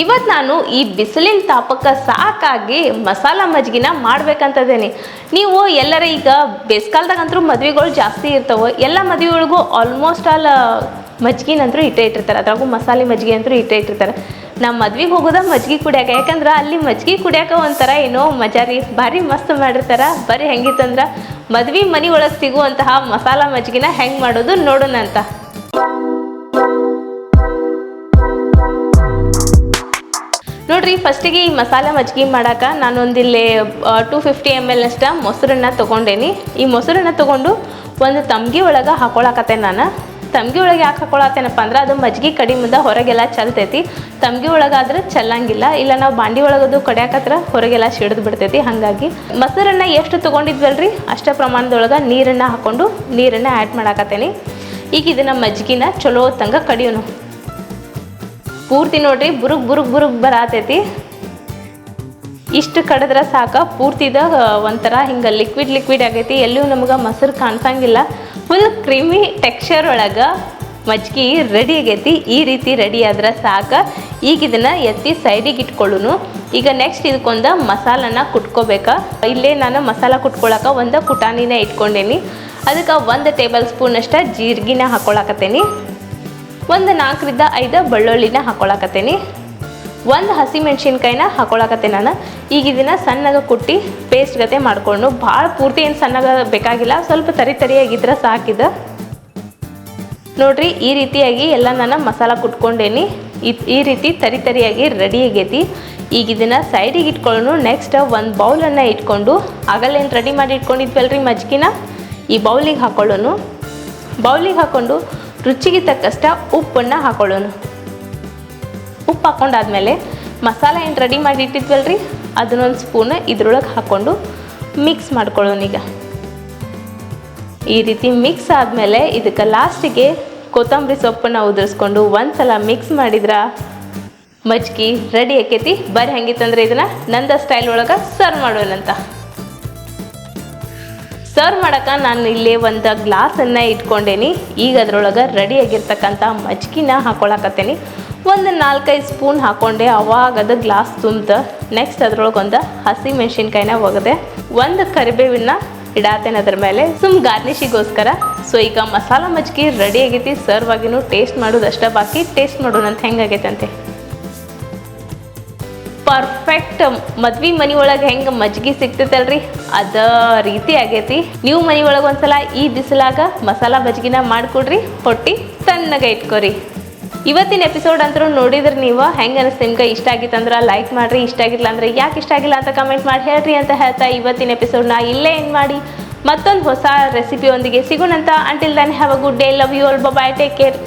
ಇವತ್ತು ನಾನು ಈ ಬಿಸಿಲಿನ ತಾಪಕ್ಕೆ ಸಾಕಾಗಿ ಮಸಾಲ ಮಜ್ಜಿಗೆನ ಮಾಡ್ಬೇಕಂತದೇನಿ. ನೀವು ಎಲ್ಲರ ಈಗ ಬೇಸ್ಕಾಲದಾಗಂತೂ ಮದ್ವೆಗಳು ಜಾಸ್ತಿ ಇರ್ತಾವೆ, ಎಲ್ಲ ಮದ್ವೆಗಳಿಗೂ ಆಲ್ಮೋಸ್ಟ್ ಆಲ್ ಮಜ್ಜಿಗೆನಂತರೂ ಇಟ್ಟೇ ಇಟ್ಟಿರ್ತಾರೆ. ಅದ್ರಾಗೂ ಮಸಾಲೆ ಮಜ್ಜಿಗೆ ಅಂತೂ ಇಟ್ಟೇ ಇಟ್ಟಿರ್ತಾರೆ. ನಮ್ಮ ಮದ್ವೆಗೆ ಹೋಗೋದ ಮಜ್ಜಿಗೆ ಕುಡಿಯಾಕ, ಯಾಕಂದ್ರೆ ಅಲ್ಲಿ ಮಜ್ಜಿಗೆ ಕುಡಿಯಾಕ ಒಂಥರ ಏನೋ ಮಜಾ ರೀ, ಭಾರಿ ಮಸ್ತ್ ಮಾಡಿರ್ತಾರ. ಬರೀ ಹೆಂಗಿತ್ತಂದ್ರೆ ಮದ್ವೆ ಮನೆ ಒಳಗೆ ಸಿಗುವಂತಹ ಮಸಾಲ ಮಜ್ಜಿಗೆನ ಹೆಂಗೆ ಮಾಡೋದು ನೋಡೋಣ ಅಂತ ನೋಡ್ರಿ ಫಸ್ಟಿಗೆ ಈ ಮಸಾಲೆ ಮಜ್ಜಿಗೆ ಮಾಡಾಕ ನಾನೊಂದಿಲ್ಲಿ ಟೂ ಫಿಫ್ಟಿ ಎಂ ಎಲ್ ಅಷ್ಟ ಮೊಸರನ್ನ ತೊಗೊಂಡೇನಿ. ಈ ಮೊಸರನ್ನ ತೊಗೊಂಡು ಒಂದು ತಮ್ಗಿ ಒಳಗೆ ಹಾಕೊಳಕತ್ತೆ ನಾನು. ತಮ್ಗಿ ಒಳಗೆ ಯಾಕೆ ಹಾಕೊಳತ್ತೇನಪ್ಪ ಅಂದ್ರೆ ಅದು ಮಜ್ಜಿಗೆ ಕಡಿಮಿಂದ ಹೊರಗೆಲ್ಲ ಚಲ್ತೈತಿ. ತಮ್ಗಿ ಒಳಗಾದ್ರೆ ಚಲ್ಲಂಗಿಲ್ಲ, ಇಲ್ಲ ನಾವು ಬಾಂಡಿ ಒಳಗದು ಕಡಿಯಾಕತ್ರ ಹೊರಗೆಲ್ಲ ಸಿಡಿದು ಬಿಡ್ತೈತಿ. ಹಾಗಾಗಿ ಮೊಸರನ್ನ ಎಷ್ಟು ತೊಗೊಂಡಿದ್ವಲ್ರಿ? ಅಷ್ಟೇ ಪ್ರಮಾಣದೊಳಗೆ ನೀರನ್ನು ಹಾಕೊಂಡು ನೀರನ್ನು ಆ್ಯಡ್ ಮಾಡಾಕತ್ತೇನಿ. ಈಗ ಇದನ್ನ ಮಜ್ಜಿಗೆನ ಚಲೋ ತಂಗ ಕಡಿಯೋನು. ಪೂರ್ತಿ ನೋಡ್ರಿ ಬುರುಗ್ ಬುರುಗ್ ಬುರುಗ್ ಬರಾತೈತಿ. ಇಷ್ಟು ಕಡಿದ್ರೆ ಸಾಕ, ಪೂರ್ತಿದ ಒಂಥರ ಹಿಂಗೆ ಲಿಕ್ವಿಡ್ ಲಿಕ್ವಿಡ್ ಆಗೈತಿ. ಎಲ್ಲೂ ನಮ್ಗೆ ಮೊಸರು ಕಾಣಿಸಂಗಿಲ್ಲ. ಫುಲ್ ಕ್ರೀಮಿ ಟೆಕ್ಸ್ಚರ್ ಒಳಗೆ ಮಜ್ಜಿಗೆ ರೆಡಿ ಆಗೈತಿ. ಈ ರೀತಿ ರೆಡಿ ಆದ್ರೆ ಸಾಕ. ಈಗ ಇದನ್ನು ಎತ್ತಿ ಸೈಡಿಗೆ ಇಟ್ಕೊಳ್ಳೋನು. ಈಗ ನೆಕ್ಸ್ಟ್ ಇದಕ್ಕೊಂದು ಮಸಾಲನ ಕುಟ್ಕೋಬೇಕಾ. ಇಲ್ಲೇ ನಾನು ಮಸಾಲ ಕುಟ್ಕೊಳಕ ಒಂದು ಕುಟಾನಿನ ಇಟ್ಕೊಂಡೇನಿ. ಅದಕ್ಕೆ ಒಂದು ಟೇಬಲ್ ಸ್ಪೂನ್ ಅಷ್ಟು ಜೀರಿಗೆನ ಹಾಕೊಳಕತ್ತೇನಿ. ಒಂದು ನಾಲ್ಕರಿಂದ ಐದು ಬೆಳ್ಳುಳ್ಳಿನ ಹಾಕೊಳಕತ್ತೇನಿ. ಒಂದು ಹಸಿ ಮೆಣಸಿನ್ಕಾಯಿನ ಹಾಕೊಳಕತ್ತೆ ನಾನು. ಈಗ ಇದನ್ನ ಸಣ್ಣಗೆ ಕುಟ್ಟಿ ಪೇಸ್ಟ್ ಗತೆ ಮಾಡಿಕೊಂಡು ಭಾಳ ಪೂರ್ತಿ ಏನು ಸಣ್ಣಗೆ ಬೇಕಾಗಿಲ್ಲ, ಸ್ವಲ್ಪ ತರಿ ತರಿಯಾಗಿದ್ರೆ ಸಾಕಿದ ನೋಡ್ರಿ, ಈ ರೀತಿಯಾಗಿ ಎಲ್ಲ ನಾನು ಮಸಾಲ ಕುಟ್ಕೊಂಡೇನಿ. ಈ ರೀತಿ ತರಿ ತರಿಯಾಗಿ ರೆಡಿ ಆಗೈತಿ. ಈಗ ಇದನ್ನ ಸೈಡಿಗೆ ಇಟ್ಕೊಳ್ಳೋಣ ನೆಕ್ಸ್ಟ್ ಒಂದು ಬೌಲನ್ನು ಇಟ್ಕೊಂಡು ಆಗಲ್ಲೇನು ರೆಡಿ ಮಾಡಿ ಇಟ್ಕೊಂಡಿದ್ವಲ್ರಿ ಮಜ್ಜಿಗೆನ ಈ ಬೌಲಿಗೆ ಹಾಕೊಳ್ಳೋನು. ಬೌಲಿಗೆ ಹಾಕ್ಕೊಂಡು ರುಚಿಗೆ ತಕ್ಕಷ್ಟ ಉಪ್ಪನ್ನು ಹಾಕೊಳ್ಳೋಣ ಉಪ್ಪು ಹಾಕೊಂಡಾದ್ಮೇಲೆ ಮಸಾಲೆ ಏನು ರೆಡಿ ಮಾಡಿ ಇಟ್ಟಿದ್ವಲ್ರಿ? ಅದನ್ನೊಂದು ಸ್ಪೂನ್ ಇದ್ರೊಳಗೆ ಹಾಕ್ಕೊಂಡು ಮಿಕ್ಸ್ ಮಾಡ್ಕೊಳ್ಳೋಣ ಈಗ. ಈ ರೀತಿ ಮಿಕ್ಸ್ ಆದಮೇಲೆ ಇದಕ್ಕೆ ಲಾಸ್ಟಿಗೆ ಕೊತ್ತಂಬರಿ ಸೊಪ್ಪನ್ನು ಉದುರಿಸ್ಕೊಂಡು ಒಂದ್ಸಲ ಮಿಕ್ಸ್ ಮಾಡಿದ್ರ ಮಜ್ಜಿಗೆ ರೆಡಿ ಆಕೈತಿ. ಬರೀ ಹೆಂಗಿತ್ತಂದ್ರೆ ಇದನ್ನು ನಂದ ಸ್ಟೈಲ್ ಒಳಗೆ ಸರ್ವ್ ಮಾಡೋಣಂತ. ಸರ್ವ್ ಮಾಡೋಕೆ, ನಾನು ಇಲ್ಲಿ ಒಂದು ಗ್ಲಾಸನ್ನು ಇಟ್ಕೊಂಡೇನಿ. ಈಗ ಅದರೊಳಗೆ ರೆಡಿ ಆಗಿರ್ತಕ್ಕಂಥ ಮಜ್ಜಿಗೆನ ಹಾಕೊಳಕತ್ತೇನಿ. ಒಂದು ನಾಲ್ಕೈದು ಸ್ಪೂನ್ ಹಾಕೊಂಡೆ, ಅವಾಗ ಅದು ಗ್ಲಾಸ್ ತುಂಬ ನೆಕ್ಸ್ಟ್ ಅದ್ರೊಳಗೆ ಒಂದು ಹಸಿ ಮೆಣಸಿನ್ಕಾಯಿನ ಒಗದೆ, ಒಂದು ಕರಿಬೇವಿನ ಇಡಾತೇನೆ ಅದ್ರ ಮೇಲೆ, ಸುಮ್ ಗಾರ್ನಿಶಿಗೋಸ್ಕರ ಸೊ ಈಗ ಮಸಾಲ ಮಜ್ಜಿಗೆ ರೆಡಿ ಆಗೈತಿ. ಸರ್ವ್ ಆಗಿನೂ ಟೇಸ್ಟ್ ಮಾಡೋದು ಅಷ್ಟೇ ಬಾಕಿ ಟೇಸ್ಟ್ ಮಾಡೋಣ ಅಂತ ಹೆಂಗಾಗೈತೆ ಅಂತೆ ಪರ್ಫೆಕ್ಟ್ ಮದ್ವೆ ಮನಿ ಒಳಗೆ ಹೆಂಗೆ ಮಜ್ಜಿಗೆ ಸಿಗ್ತೈತಲ್ರಿ? ಅದ ರೀತಿ ಆಗೈತಿ. ನೀವು ಮನೆ ಒಳಗೆ ಒಂದ್ಸಲ ಈ ಬಿಸಿಲಾಗ ಮಸಾಲಾ ಮಜ್ಜಿಗೆನ ಮಾಡಿಕೊಡ್ರಿ, ಹೊಟ್ಟಿ ತಣ್ಣಗೆ ಇಟ್ಕೊರಿ. ಇವತ್ತಿನ ಎಪಿಸೋಡ್ ಅಂತೂ ನೋಡಿದ್ರೆ ನೀವು, ಹೆಂಗೆ ಅನಿಸ್ತು ನಿಮ್ಗೆ? ಇಷ್ಟ ಆಗಿತ್ತಂದ್ರೆ ಲೈಕ್ ಮಾಡಿರಿ, ಇಷ್ಟ ಆಗಿಲ್ಲ ಅಂದ್ರೆ ಯಾಕೆ ಇಷ್ಟ ಆಗಿಲ್ಲ ಅಂತ ಕಮೆಂಟ್ ಮಾಡಿ ಹೇಳ್ರಿ ಅಂತ ಹೇಳ್ತಾ ಇವತ್ತಿನ ಎಪಿಸೋಡ್ನ ಇಲ್ಲೇ ಏನು ಮಾಡಿ. ಮತ್ತೊಂದು ಹೊಸ ರೆಸಿಪಿಯೊಂದಿಗೆ ಸಿಗೋಣಂತ until then have a good day love you all bye take care